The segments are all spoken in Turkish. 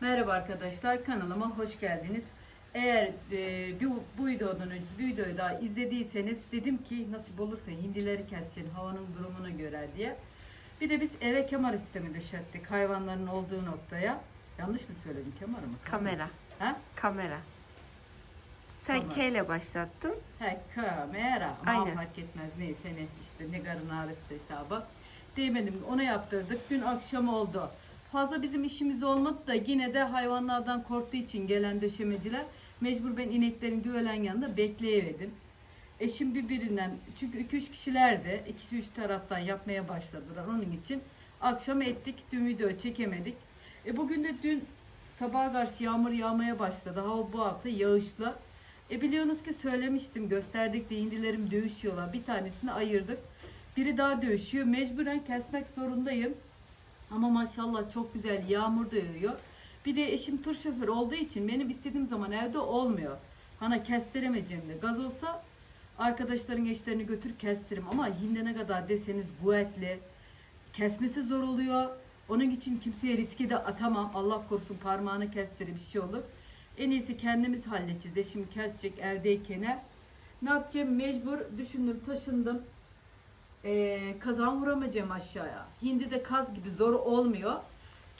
Merhaba arkadaşlar kanalıma hoş geldiniz. Eğer e, bu, bu videodan önce bir videoyu daha izlediyseniz dedim ki nasip olursa hindileri keseceğim havanın durumuna göre diye. Bir de biz eve kamera sistemi döşettik hayvanların olduğu noktaya. Yanlış mı söyledim kamera mı? Kamera. Ha? Kamera. Sen Kamera. K ile başlattın. He kamera. Ama Aynen. fark etmez neyse ne işte ne garın ağrısı hesabı. Değmedim ona yaptırdık. Dün akşam oldu. Fazla bizim işimiz olmadı da yine de hayvanlardan korktuğu için gelen döşemeciler mecbur ben ineklerin güvelen yanında bekleyemedim. Eşim birbirinden çünkü 2-3 kişiler de 2-3 taraftan yapmaya başladılar. Onun için akşam ettik. Dün video çekemedik. E bugün de dün sabaha karşı yağmur yağmaya başladı. Hava bu hafta yağışlı. E biliyorsunuz ki söylemiştim gösterdik de indilerim dövüşüyorlar. Bir tanesini ayırdık. Biri daha dövüşüyor. Mecburen kesmek zorundayım. Ama maşallah çok güzel yağmur da yağıyor. Bir de eşim tur şoför olduğu için benim istediğim zaman evde olmuyor. Bana kestiremeyeceğim de. Gaz olsa arkadaşların eşlerini götür kestirim. Ama hindi ne kadar deseniz kuvvetli. Kesmesi zor oluyor. Onun için kimseye riske de atamam. Allah korusun parmağını kestirir bir şey olur. En iyisi kendimiz halledeceğiz. Eşim kesecek evdeyken. Ne yapacağım? Mecbur düşündüm, taşındım. Ee, kazan vuramayacağım aşağıya. Hindi de kaz gibi zor olmuyor.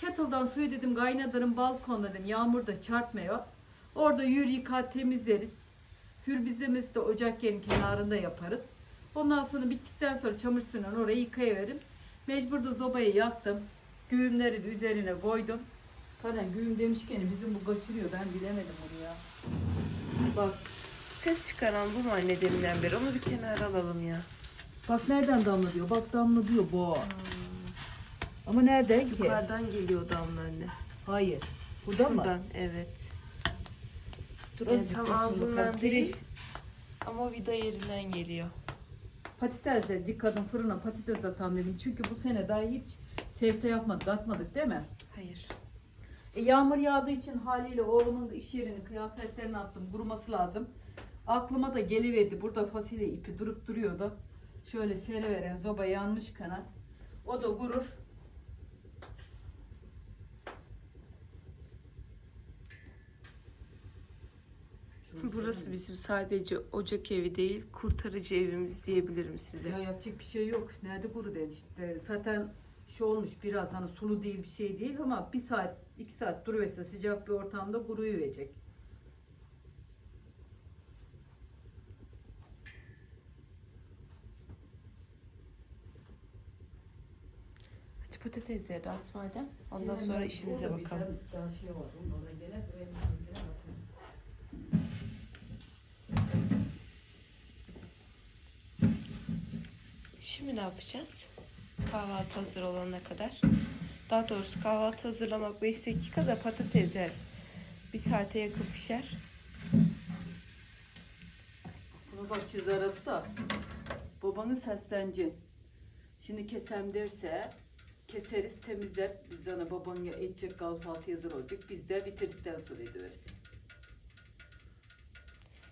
Kettle'dan suyu dedim kaynatırım balkonda dedim. Yağmur da çarpmıyor. Orada yür yıkar temizleriz. Hür bizemizi de ocak yerin kenarında yaparız. Ondan sonra bittikten sonra çamur suyuyla orayı yıkayıveririm. Mecbur da zobayı yaktım. Güğümleri de üzerine koydum. Zaten güğüm demişken bizim bu kaçırıyor. Ben bilemedim onu ya. Bak, Ses çıkaran bu mu anne beri? Onu bir kenara alalım ya. Bak nereden damlıyor? Bak damlıyor bu. Ama nereden ki? Yukarıdan geliyor damla anne. Hayır. Burada mı? Şuradan evet. Dur Yani azıcık tam ağzından bakalım. değil. Ama vida yerinden geliyor. Patatesleri dikkatim fırına patates atam dedim. Çünkü bu sene daha hiç sevte yapmadık, atmadık değil mi? Hayır. E, yağmur yağdığı için haliyle oğlumun da iş yerini, kıyafetlerini attım. Kuruması lazım. Aklıma da geliverdi. Burada fasulye ipi durup duruyordu. Şöyle seriveren zoba yanmış kanat. O da kurur. Burası bizim sadece ocak evi değil, kurtarıcı evimiz diyebilirim size. Ya yapacak bir şey yok. Nerede kuru dedi işte. Zaten şu olmuş biraz hani sulu değil bir şey değil ama bir saat iki saat duruverse sıcak bir ortamda kuruyuverecek. Hadi patatesleri de at madem. Ondan Hemen sonra işimize bakalım. şey. Şimdi ne yapacağız? Kahvaltı hazır olana kadar. Daha doğrusu kahvaltı hazırlamak 5 dakika da patatesler bir saate yakın pişer. Bunu bak çizer da babanın seslenci. Şimdi kesem derse keseriz temizler. Biz sana baban ya edecek kahvaltı hazır olacak. Biz de bitirdikten sonra ederiz.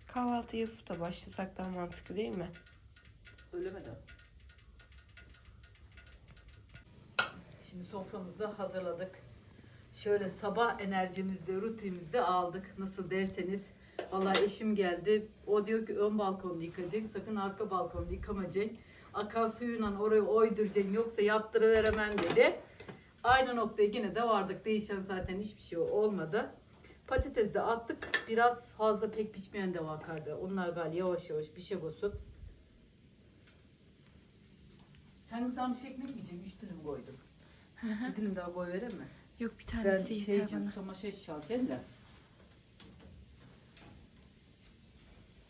Kahvaltı yapıp da başlasak daha mantıklı değil mi? Öyle mi de? Şimdi soframızı da hazırladık. Şöyle sabah enerjimizde, rutinimizde aldık. Nasıl derseniz. Vallahi eşim geldi. O diyor ki ön balkonda yıkayacak. Sakın arka balkonda yıkamayacaksın. Akan suyuyla orayı oyduracaksın. Yoksa yaptırıveremem dedi. Aynı noktaya yine de vardık. Değişen zaten hiçbir şey olmadı. Patates de attık. Biraz fazla pek pişmeyen de vakardı. Onlar galiba yavaş yavaş bir şey olsun. Sen kızarmış ekmek mi yiyeceksin? Üç dilim koydum. bir dilim daha koy vereyim mi? Yok bir Ben tanesi şey yeter için bana. somaşeş çalacağım da.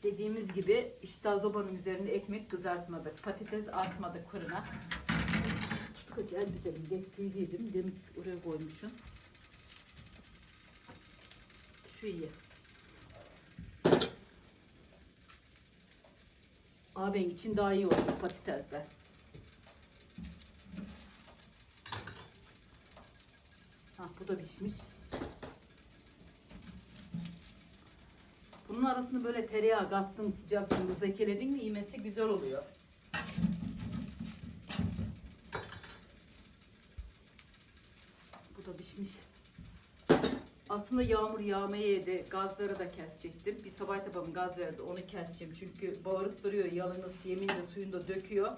Dediğimiz gibi işte zobanın üzerinde ekmek kızartmadık. Patates atmadık fırına. Koca elbisemin getirdiğiydim. Demin oraya koymuşum. Şu iyi. Ağabeyim için daha iyi oluyor patatesler. Ha bu da pişmiş. Bunun arasını böyle tereyağı kattın sıcaklığını zekeledin mi yemesi güzel oluyor. Bu da pişmiş. Aslında yağmur yağmaya yedi. Gazları da kesecektim. Bir sabah babam gaz verdi. Onu keseceğim. Çünkü bağırıp duruyor. Yalınız yemin de suyunu da döküyor.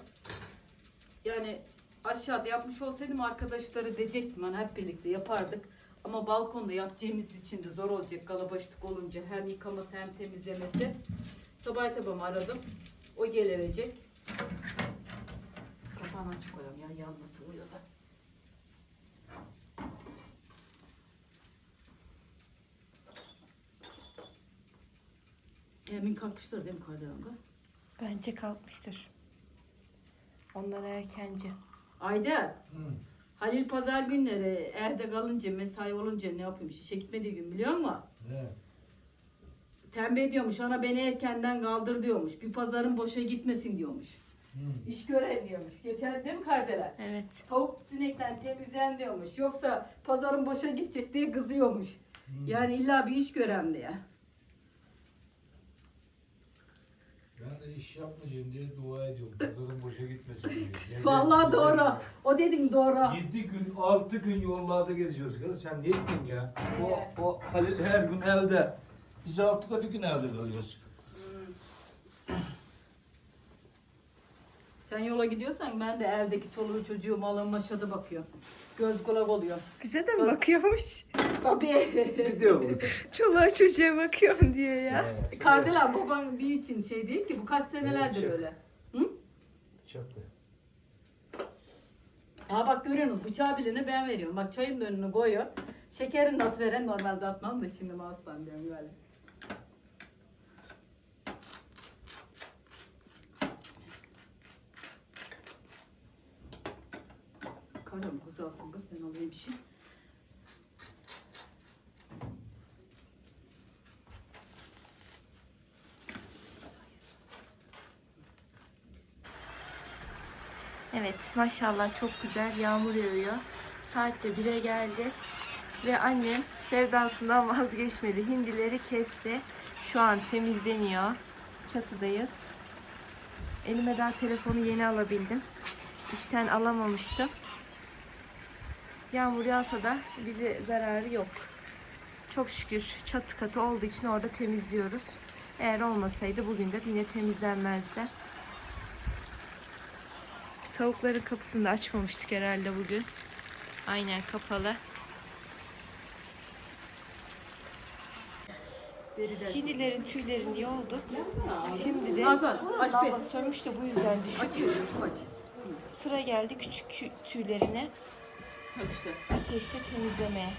Yani aşağıda yapmış olsaydım arkadaşları diyecektim. Hani hep birlikte yapardık. Ama balkonda yapacağımız için de zor olacak. Galabaşlık olunca hem yıkaması hem temizlemesi. Sabah babamı aradım. O gelecek. Kapağını açık koyalım ya yanması oluyor da. Emin kalkıştır değil mi Kardelen? Bence kalkmıştır. Onlar erkenci. Ayda Halil pazar günleri evde kalınca mesai olunca ne yapıyormuş? İşe gitmediği gün biliyor musun? Ne? Tembih ediyormuş. Ana beni erkenden kaldır diyormuş. Bir pazarın boşa gitmesin diyormuş. Hı. İş görev diyormuş. Geçen değil mi Kardelen? Evet. Tavuk tünekten temizlen diyormuş. Yoksa pazarın boşa gidecek diye kızıyormuş. Yani illa bir iş gören diye. Ben de iş yapmayacağım diye dua ediyorum. Pazarın boşa gitmesin diye. Gece- Vallahi doğru. O dedin doğru. 7 gün, 6 gün yollarda geziyoruz kız. Sen ne ettin ya? O, o Halil her gün evde. Biz haftada bir gün evde kalıyoruz. Sen yola gidiyorsan ben de evdeki çoluğu çocuğu malın maşadı bakıyorum. Göz kulak oluyor. Bize de mi bakıyormuş? Tabii. Gidiyor. Çoluğa çocuğa bakıyorum diyor ya. He, Kardelen babam bir için şey değil ki bu kaç senelerdir Evet, öyle. Hı? Çok da. Ha bak görüyorsunuz bıçağı bilene ben veriyorum. Bak çayın da önüne koyuyor. Şekerini de at veren normalde atmam da şimdi aslan diyorum böyle. Karım kız alsın kız ben alayım şey. Evet maşallah çok güzel yağmur yağıyor. Saat de 1'e geldi. Ve annem sevdasından vazgeçmedi. Hindileri kesti. Şu an temizleniyor. Çatıdayız. Elime daha telefonu yeni alabildim. İşten alamamıştım. Yağmur yağsa da bize zararı yok. Çok şükür çatı katı olduğu için orada temizliyoruz. Eğer olmasaydı bugün de yine temizlenmezdi. Tavukların kapısını da açmamıştık herhalde bugün. Aynen kapalı. Hindilerin tüylerini yolduk. Şimdi de lambası sönmüş de bu yüzden düşük. Sıra geldi küçük kü- tüylerine İşte. ateşte temizlemeye.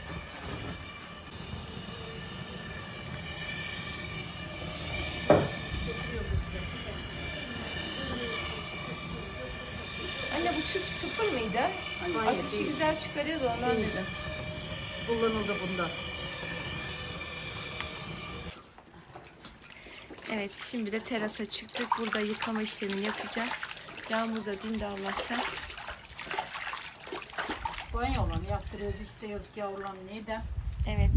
Anne bu tüp sıfır mıydı? Hayır, Ateşi değil. güzel çıkarıyordu ondan Değil. dedim. Kullanıldı bunda. Evet şimdi de terasa çıktık. Burada yıkama işlemini yapacağız. Yağmur da dindi Allah'tan. Banyolan yaptırıyoruz işte yazık yavrulam neyden? Evet.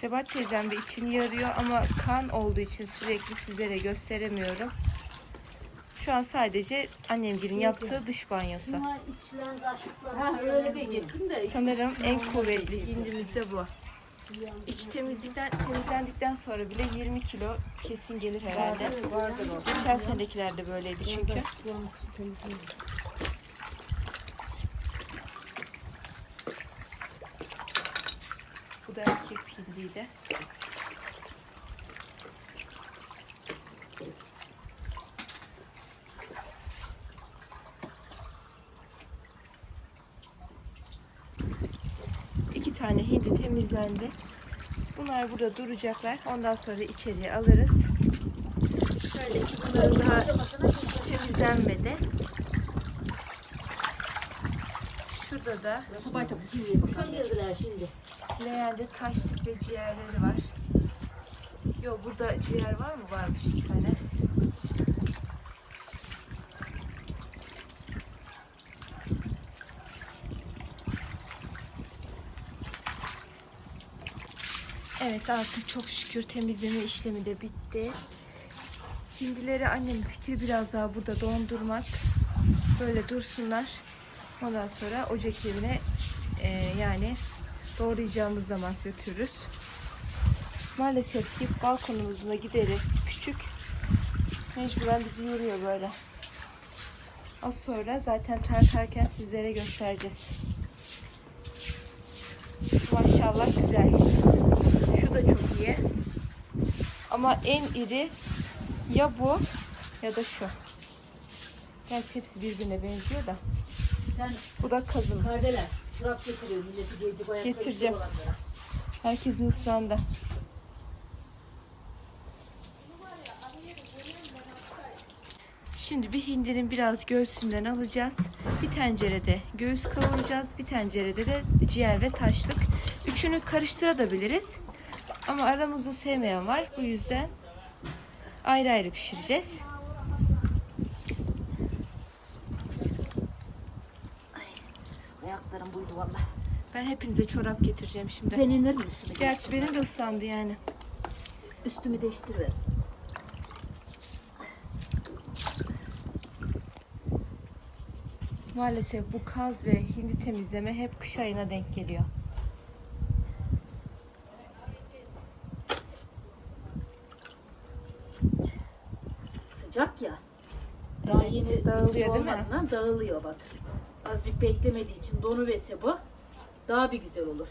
Sebat teyzem de içini yarıyor ama kan olduğu için sürekli sizlere gösteremiyorum. Şu an sadece annemgilin yaptığı dış banyosu. Bunlar içilen kaşıklar. Ha öyle de de. Sanırım en kuvvetli hindimiz de bu. İç temizlikten temizlendikten sonra bile 20 kilo kesin gelir herhalde. Geçen senekiler de böyleydi çünkü. Da erkek hindiydi. İki tane hindi temizlendi. Bunlar burada duracaklar. Ondan sonra içeriye alırız. Şöyle ki bunların daha hiç temizlenmedi. Şurada da girdiler şimdi. Leğende taşlık ve ciğerleri var. Yok burada ciğer var mı? Varmış bir tane. Evet artık çok şükür temizleme işlemi de bitti. Hindileri annemin fikri biraz daha burada dondurmak. Böyle dursunlar. Ondan sonra ocak yerine e, yani doğrayacağımız zaman götürürüz. Maalesef ki balkonumuzun da gideri küçük. Mecburen bizi yoruyor böyle. Az sonra zaten tartarken sizlere göstereceğiz. Maşallah güzel. Şu da çok iyi. Ama en iri ya bu ya da şu. Gerçi hepsi birbirine benziyor da. Sen Bu da kazımız. kardeler. Çorap getiriyor milleti gece bayağı Getireceğim. olanlara. Herkesin ıslandı. Şimdi bir hindinin biraz göğsünden alacağız. Bir tencerede göğüs kavuracağız. Bir tencerede de ciğer ve taşlık. Üçünü karıştırabiliriz. Ama aramızda sevmeyen var. Bu yüzden ayrı ayrı pişireceğiz. Ayaklarım buydu valla. Ben hepinize çorap getireceğim şimdi. Ben inerim üstüme. Gerçi benim de ıslandı yani. Üstümü değiştiriver. Maalesef bu kaz ve hindi temizleme hep kış ayına denk geliyor. Sıcak ya. Daha Evet, yeni dağılıyor değil mi? Dağılıyor bak. Azıcık beklemediği için donu vese bu. Daha bir güzel olur.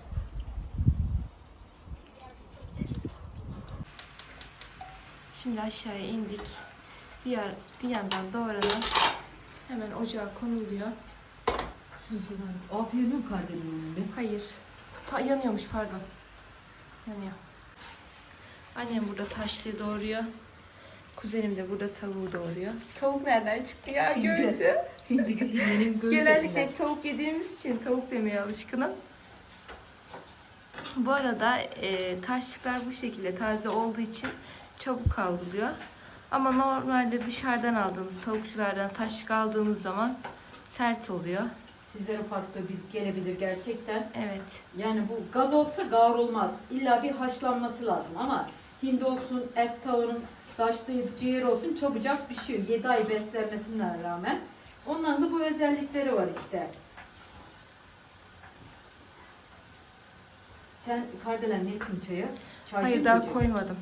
Şimdi aşağıya indik. Bir, yer, bir yandan doğranan hemen ocağa konuluyor. Altı yanıyor mu kardeşimin önünde? Hayır. Pa- yanıyormuş pardon. Yanıyor. Annem burada taşlığı doğruyor. Kuzenim de burada tavuğu doğruyor. Tavuk nereden çıktı ya göğsü? Genellikle hep tavuk yediğimiz için tavuk demeye alışkınım. Bu arada e, taşlıklar bu şekilde taze olduğu için çabuk kavruluyor. Ama normalde dışarıdan aldığımız tavukçulardan taşlık aldığımız zaman sert oluyor. Sizlere farklı bir gelebilir gerçekten. Evet. Yani bu gaz olsa kavrulmaz. İlla bir haşlanması lazım ama hindi olsun, et tavuğunun taşlayıp ciğer olsun çabucak pişiyor. 7 ay beslenmesine rağmen. Onların da bu özellikleri var işte. Sen kardelen ne ettin çayı? Çaycı Hayır daha koyacaksın? koymadım.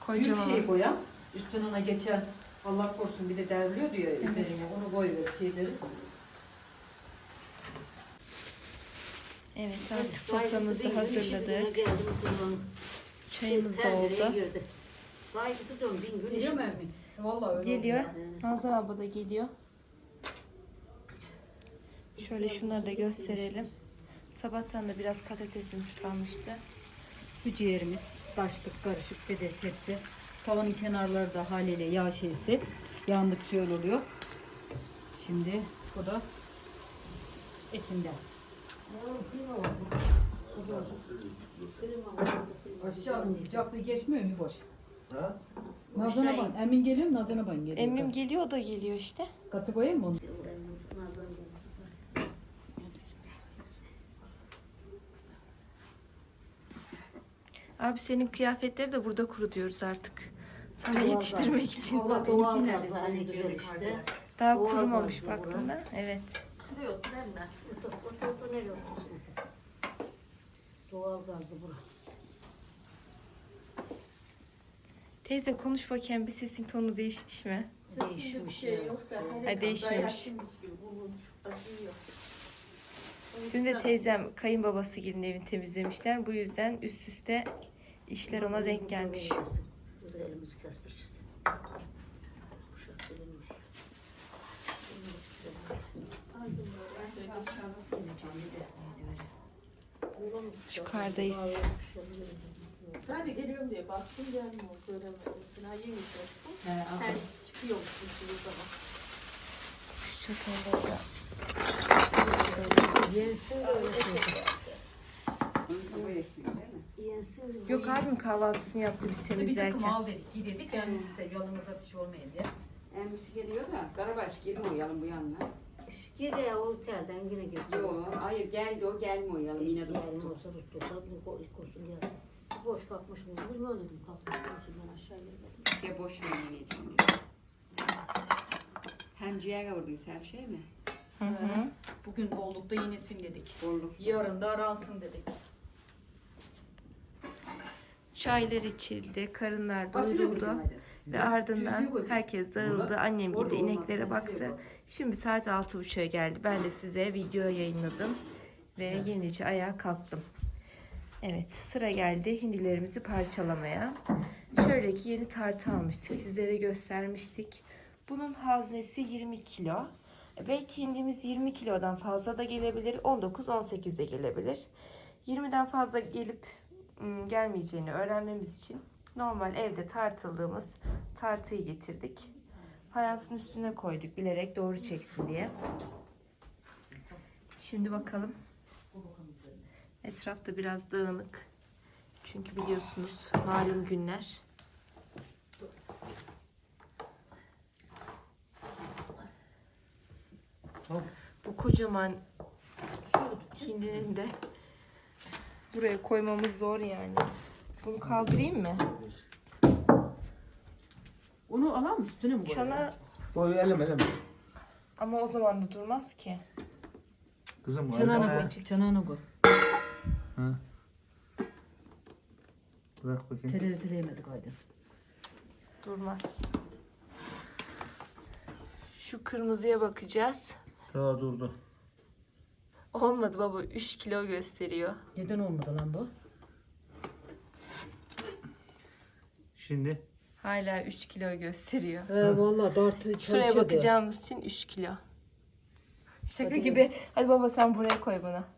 Koyacağım Büyük şey ama. koyan. Üstten ona geçen Allah korusun bir de devriliyor diyor üzerine. Onu koy ver şeyleri. Evet artık soframızı da hazırladık. Çayımız da oldu. Saygısı dön bin gün işi. Emmi? Vallahi öyle Geliyor. oldu Nazan abla da geliyor. Şöyle şunları da gösterelim. Sabahtan da biraz patatesimiz kalmıştı. Bu ciğerimiz taşlık karışık bedes hepsi. Tavanın kenarları da haliyle yağ şeysi. Yandıkça öyle oluyor. Şimdi bu da etinden. Aşağının sıcaklığı geçmiyor mu boş? Ha? Nazana ban. Emin geliyor mu? Nazana ban geliyor. Emmim geliyor o da geliyor işte. Katı koyayım mı onu? Abi senin kıyafetleri de burada kurutuyoruz artık. Sana yetiştirmek için. Allah Doğal ciğerin işte. Daha kurumamış baktığında. Evet. Yok ben de. Doğal gazlı bura. Teyze konuş bakayım bir sesin tonu değişmiş mi? Değişmiş ya. Ha değişmemiş. Dün de teyzem kayınbabası gelin evini temizlemişler. Bu yüzden üst üste işler ona denk gelmiş. Elimizi. Yukarıdayız. Ben de geliyorum diye baktım gelmiyor. Böyle falan yemiş yaptım. He, al. Yani çıkıyormuş bir sürü zaman. Şu çatalları da Yensin de şey. De. Yok abim kahvaltısını yaptı biz Bir takım temizlerken. al dedik, giy dedik. Kendisi de yalımız atış olmayın diye. Emmisi geliyor da Karabaş girmiyor bu yanına. Gir ya o telden yine gir. Yok hayır geldi o gelmiyor yine Gelin tuttu. olsa tuttursa bir ko- kursun gelsin. Boş kalkmış mı? Bilmiyorum dedim kalkmış kursun ben aşağı girmedim. Ya boş ver yiyeceğim. Hem ciğer kavurdun sen şey mi? Hı hı. Bugün bollukta yenesin dedik. Bolluk. Yarın da aransın dedik. Çaylar içildi, karınlar doyuruldu. Ve ardından herkes dağıldı. Annem gibi ineklere baktı. Şimdi saat 6.30'a geldi. Ben de size video yayınladım. Ve yenice ayağa kalktım. Evet sıra geldi hindilerimizi parçalamaya. Şöyle ki yeni tartı almıştık. Sizlere göstermiştik. Bunun haznesi 20 kilo. Belki hindimiz 20 kilodan fazla da gelebilir. 19-18 de gelebilir. 20'den fazla gelip ım, gelmeyeceğini öğrenmemiz için normal evde tartıldığımız tartıyı getirdik. Fayansın üstüne koyduk bilerek doğru çeksin diye. Şimdi bakalım. Etrafta biraz dağınık. Çünkü biliyorsunuz malum günler. Bu kocaman hindinin de buraya koymamız zor yani. Bunu kaldırayım mı? Onu alalım mı? Üstüne mi koyalım? Çana Koy elem elem. ama o zaman da durmaz ki. Kızım Çanağına eleme. koy. Çanağına koy. Ha. Bırak bakayım. Terezileyemedik Aydın. Durmaz. Şu kırmızıya bakacağız. Daha durdu. Olmadı baba 3 kilo gösteriyor. Neden olmadı lan bu? Şimdi Hala 3 kilo gösteriyor. He vallahi dartı Şuraya bakacağımız için 3 kilo. Şaka gibi. Hadi baba sen buraya koy bana.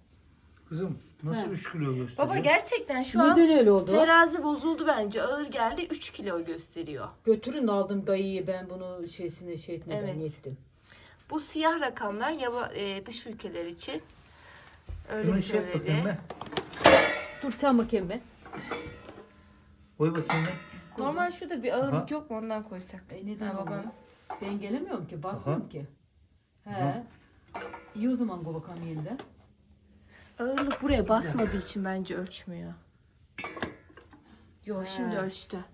Kızım nasıl Ha. 3 kilo gösteriyor? Baba gerçekten şu an Neden öyle oldu? terazi bozuldu bence. Ağır geldi 3 kilo gösteriyor. Götürün aldım dayıyı ben bunu şeysine şey etmeden Evet. yettim. Bu siyah rakamlar yaba, e, dış ülkeler için. Öyle Şunu bakayım söyledi. Dur sen bakayım be. Koy bakayım be. Normal şurada bir ağırlık Aha. yok mu ondan koysak? E neden Ha, babam? Dengelemiyorum ki basmıyorum Aha. ki. He. Aha. İyi o zaman bakalım yeniden. Ağırlık buraya basmadığı için bence ölçmüyor. Yo şimdi ölçtü.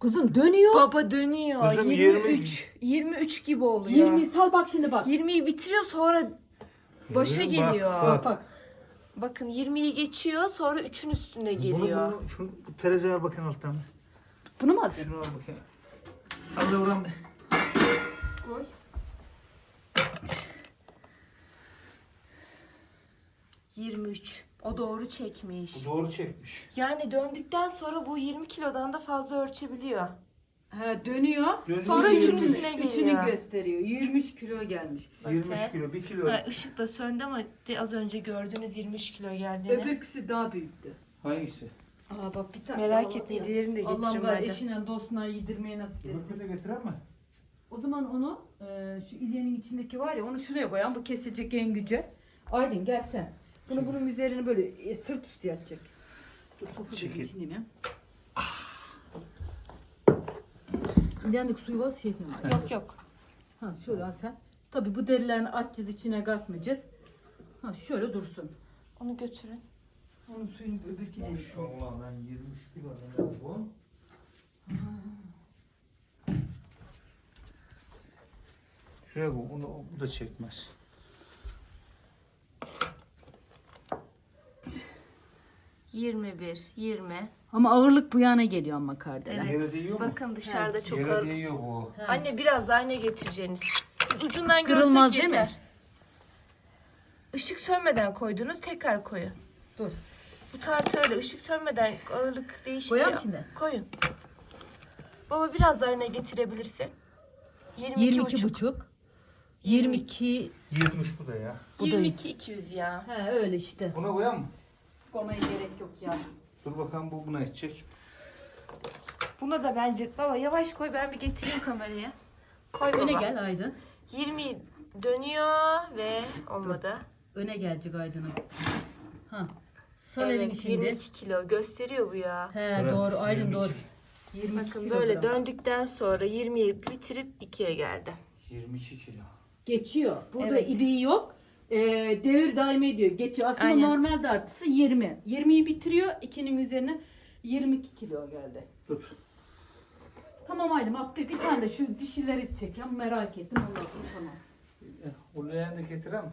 Kızım dönüyor. Baba dönüyor. Kızım, 23. 23 gibi oluyor. 20 sal bak şimdi bak. 20'yi bitiriyor sonra başa Bak, geliyor. bak. Bak. Bakın 20'yi geçiyor sonra 3'ün üstüne geliyor. Bunu, bunu, şunu, bu tereziye al bakayım alttan. Bunu mu alacaksın? Şunu al bakayım. Al da be. ...23. O doğru çekmiş. Bu doğru çekmiş. Yani döndükten sonra bu 20 kilodan da fazla ölçebiliyor. He dönüyor. Dönüyor, Sonra üçünün üstüne geliyor. Üçünü gösteriyor. 23 kilo gelmiş. 23 Bakın. kilo, 1 kilo. Ha, ışık da söndü ama de az önce gördüğünüz 23 kilo geldiğini. Öbürküsü daha büyüktü. Hangisi? Aa bak bir tane. Merak etme diğerini de Allah'ım getirin var madem. eşine dostuna yedirmeye nasip etsin. Öbürkünü de getiren mi? O zaman onu e, şu ilyenin içindeki var ya onu şuraya koyan bu kesilecek en güce. Aydın gel sen. Bunu bunun üzerine böyle e, sırt üstü yatacak. Dur sofra Çekil. bezin içindeyim ya. İlyendeki suyu var şey yapayım. Aydın. Yok yok. Ha şöyle al sen. Tabi bu derilerini açacağız içine katmayacağız. Ha şöyle dursun. Onu götürün. Onun suyunu öbürkü de Maşallah ben 23 kilo adam bu. Şuraya koy, onu bu da çekmez. Yirmi bir, yirmi. Ama ağırlık bu yana geliyor ama kardelen. Yere değiyor mu? Bakın dışarıda çok Yere ağır. değiyor bu. Anne biraz daha ne getireceğiniz? Biz ucundan Kırılmaz görsek değil mi? yeter. Işık sönmeden koydunuz tekrar koyun. Dur. Bu tartı öyle ışık sönmeden ağırlık değişince Koyalım şimdi. koyun. Baba biraz daha ne getirebilirsin? 22, 22 buçuk. buçuk. 22 23 bu da ya. Bu da iyi. 22 200 ya. He öyle işte. Buna koyan mı? Koymaya gerek yok ya. Dur bakalım bu buna edecek. Buna da bence baba yavaş koy ben bir getireyim kameraya. Koy baba. Öne gel Aydın. 20 dönüyor ve olmadı. Öne gelecek Aydın'ım. Ha. Sal elini Evet şimdi. 22 kilo gösteriyor bu ya. He Evet, doğru Aydın 22. doğru. 22 Bakın kilogram. böyle döndükten sonra 20'yi bitirip 2'ye geldi. 22 kilo. Geçiyor. Burada Evet. ibiği yok. Ee, devir daim ediyor. Geçiyor. Aslında Aynen. normal dartısı 20. 20'yi bitiriyor. 2'nin üzerine 22 kilo geldi. Tut. Tamam Aydın bak bir, tane de şu dişileri çek ya merak ettim sonra tamam. O leğen de getiren mi?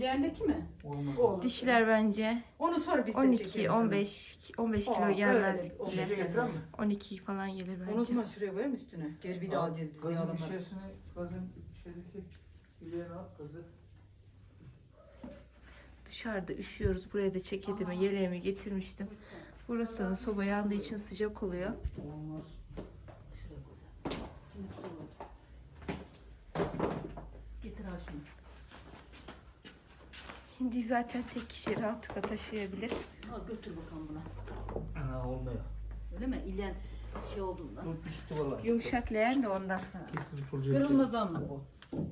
Leğendeki mi? Olmaz. O. Dişiler bence Onu sonra biz de 12 çekeriz onu. 15 15 Aa, kilo öyle gelmez de- o bile. şişe getiren mi? 12 falan gelir Onu o bence. zaman şuraya koyayım üstüne. Geri bir de alacağız biz Gazın yağlamarız. şişesini, gazın şeydeki ileğine at gazı. Dışarıda üşüyoruz. Buraya da ceketimi, yeleğimi getirmiştim. Burası da soba yandığı için sıcak oluyor. Hindi zaten tek kişi rahatlıkla taşıyabilir. Al götür bakalım buna. Ana olmuyor. Öyle mi? İlen şey olduğundan. Yumuşak leğen de ondan. Kırılmaz ama bu.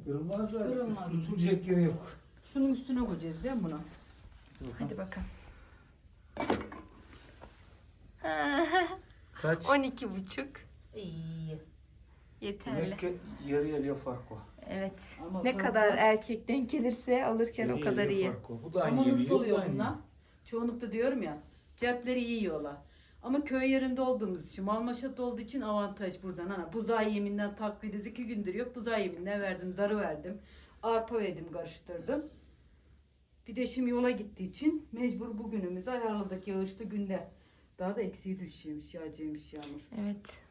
Kırılmaz da Kırılmaz. tutulacak yeri yok. Şunun üstüne koyacağız değil mi buna? Hadi bakalım. Kaç? 12 buçuk. İyi. Yeterli. Demek ki yarı yarıya fark var. Evet. Ama Ne fark kadar var. erkek denk gelirse alırken o Yarı kadar yarıya iyi. fark var. Bu da aynı Ama yemiyor, nasıl oluyor aynı bunlar? yemiyor. Çoğunlukta diyorum ya cepleri iyi yiyorlar. Ama köy yerinde olduğumuz için, Malmaşat olduğu için avantaj buradan. Ana buzağı yeminden takvidiz iki gündür yok. Buzağı yeminden verdim, darı verdim. Arpa verdim, karıştırdım. Bir de şimdi yola gittiği için mecbur bugünümüzü ayarladık yağışlı günde. Daha da eksiği düşüyormuş, yağcıymış yağmur. Evet.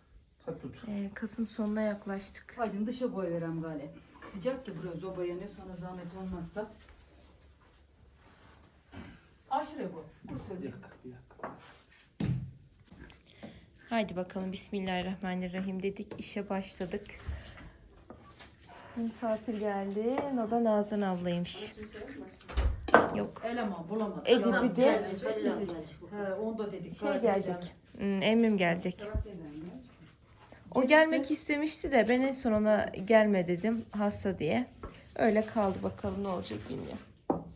Hadi tut. Ee, Kasım sonuna yaklaştık. Haydi dışa koy verem gale. Sıcak ki buraya zoba yanıyor sonra zahmet olmazsa. Al şuraya koy. Kur Bir söyle. dakika, bir dakika. Haydi bakalım Bismillahirrahmanirrahim dedik. işe başladık. Misafir geldi. O da Nazan ablaymış. Yok. Eleman bulamadım. Eli Eleman bir de biziz. He, onu da dedik. Şey Kardeşler. gelecek. Hmm, emmim gelecek. O gelmek istemişti de ben en son ona gelme dedim hasta diye. Öyle kaldı bakalım ne olacak bilmiyorum.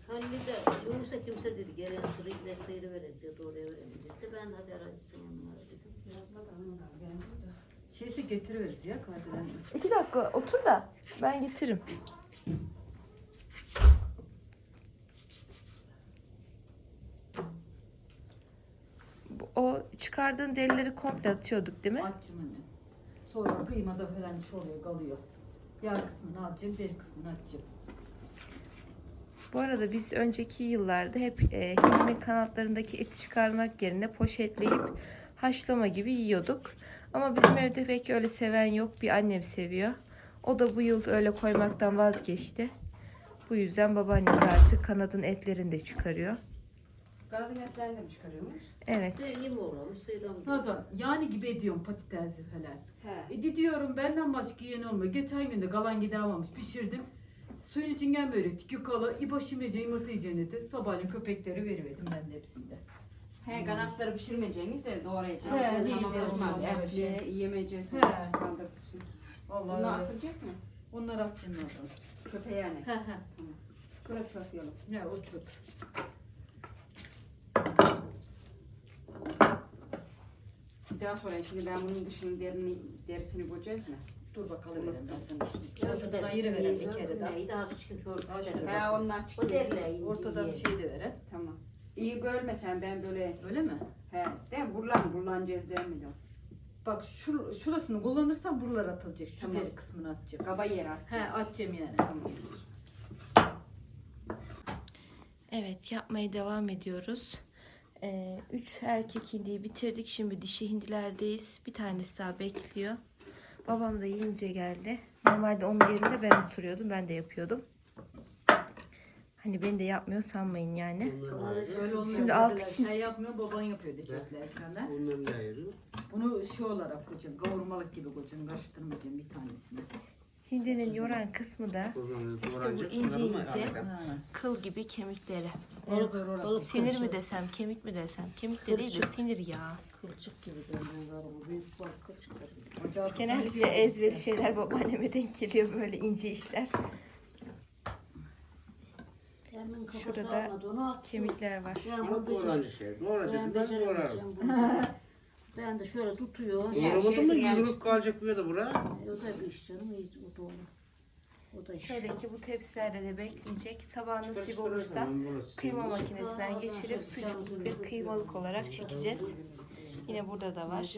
Hani de yoksa kimse dedi gelen sırayla seyri vereceğiz oraya verelim dedi. Ben de hadi aracısın onlara dedim. Şeysi getiriveririz ya Kadir İki dakika otur da ben getiririm. O çıkardığın derileri komple atıyorduk değil mi? Açım anne. Sonra kıymada falan şey oluyor kalıyor. Yağ kısmını alacağım, deri kısmını açacağım. Bu arada biz önceki yıllarda hep e, hindinin kanatlarındaki eti çıkarmak yerine poşetleyip haşlama gibi yiyorduk. Ama bizim evde pek öyle seven yok. Bir annem seviyor. O da bu yıl öyle koymaktan vazgeçti. Bu yüzden babaannem de artık kanadın etlerini de çıkarıyor. Kanadın etlerini de mi çıkarıyormuş? Evet. Seyri mi uğramış seyran. Nazan yani gibi ediyorum patatesi falan. He. E diyorum benden başka yiyen olmuyor. Geçen gün de kalan gidememiş pişirdim. Suyun içinden böyle tükü kalı, ibaşı mece yumurta yiyeceğini dedi. Sabahleyin köpekleri veriverdim ben de hepsinde. He kanatları pişirmeyeceğiniz de doğrayacaksınız. He, Tamam, işte olmaz. Etli yiyemeyeceğiz. He. Kaldırırsın. Vallahi Bunu öyle. atılacak mı? Onlar atacağım Nazan. Çöpe yani. He he. Şuraya çöp yolu. Ne o çöp. Daha sonra şimdi ben bunun dışını derini, derisini koyacağız mı? Dur bakalım verim ben sana. Ya Ortadan ayırı verem bir kere daha. Neydi az çıkın çocuk. He onlar çıktı. O derle inci. Ortadan bir şey de verem. Tamam. İyi bölme sen ben böyle Öyle mi? he değil mi? Burlan burlanacağız değil mi? Bak şur, şurasını kullanırsan buralar atılacak. Şu Tamam. deri kısmını atacağım. Kaba yer He atacağız. atacağım yani. Tamam. Evet yapmaya devam ediyoruz. Ee, üç erkek hindiyi bitirdik. Şimdi dişi hindilerdeyiz. Bir tanesi daha bekliyor. Babam da yiyince geldi. Normalde onun yerinde ben oturuyordum. Ben de yapıyordum. Hani beni de yapmıyor sanmayın yani. Öyle olmuyor. Şimdi Dediler, altı Sen kişi- yapmıyor baban yapıyor diyecekler ekranda. Ondan ne ayırıyor? Bunu şey olarak koyacaksın. Kavurmalık gibi koyacaksın. Karıştırmayacaksın bir tanesini. Hindinin yoran kısmı da İşte bu ince ince. kıl gibi kemikleri. Sinir mi desem, kemik mi desem? Kemik de değil de sinir ya. Kılçık gibi dönüyorlar o büyük bak kılçıklar gibi. Ocağı Genellikle ezberi şeyler babaanneme denk geliyor böyle ince işler. Şurada da. Kemikler var. Ama doğrancı şey. Ben Ben doğrarım. Ben de şöyle tutuyor. Ya, Doğramadın mı yumruk kalacak bir de bura. O da bir iş canım. iyi, O da onu. O da iş. Şöyle ki bu tepsilerde de bekleyecek. Sabah nasip olursa kıyma makinesinden geçirip sucuk ve kıymalık olarak çekeceğiz. Yine burada da var.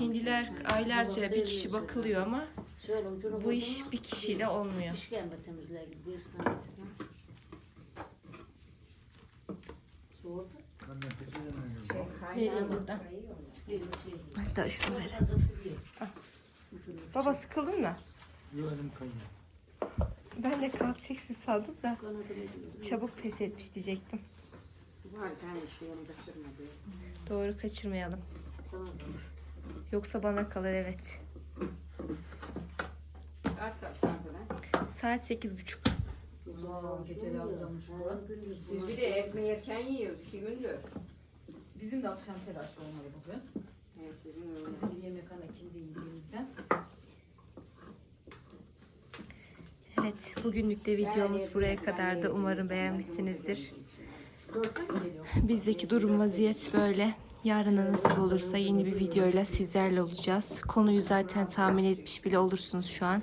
Hindiler aylarca bir kişi bakılıyor ama Şöyle ucunu Bu iş bir kişiyle olmuyor. İşkembe temizler gibi. Soğudu. Şey. Çıkıyor, şey. Hatta şunu ver. Baba sıkıldın mı? Kayıyor. Ben de kalkacaksın sandım da çabuk pes etmiş diyecektim. Doğru kaçırmayalım. Yoksa bana kalır evet. Saat sekiz buçuk. Biz bir de ekmeği yerken yiyoruz iki gündür. Bizim de akşam telaşlı olmalı bugün. Evet, sizin öyle. Bizim yemekhane ikindi indiğimizden. Evet bugünlük de videomuz buraya kadardı. Umarım beğenmişsinizdir. Dörtte mi geliyor? Bizdeki durum vaziyet böyle. Yarına nasip olursa yeni bir videoyla sizlerle olacağız. Konuyu zaten tahmin etmiş bile olursunuz şu an.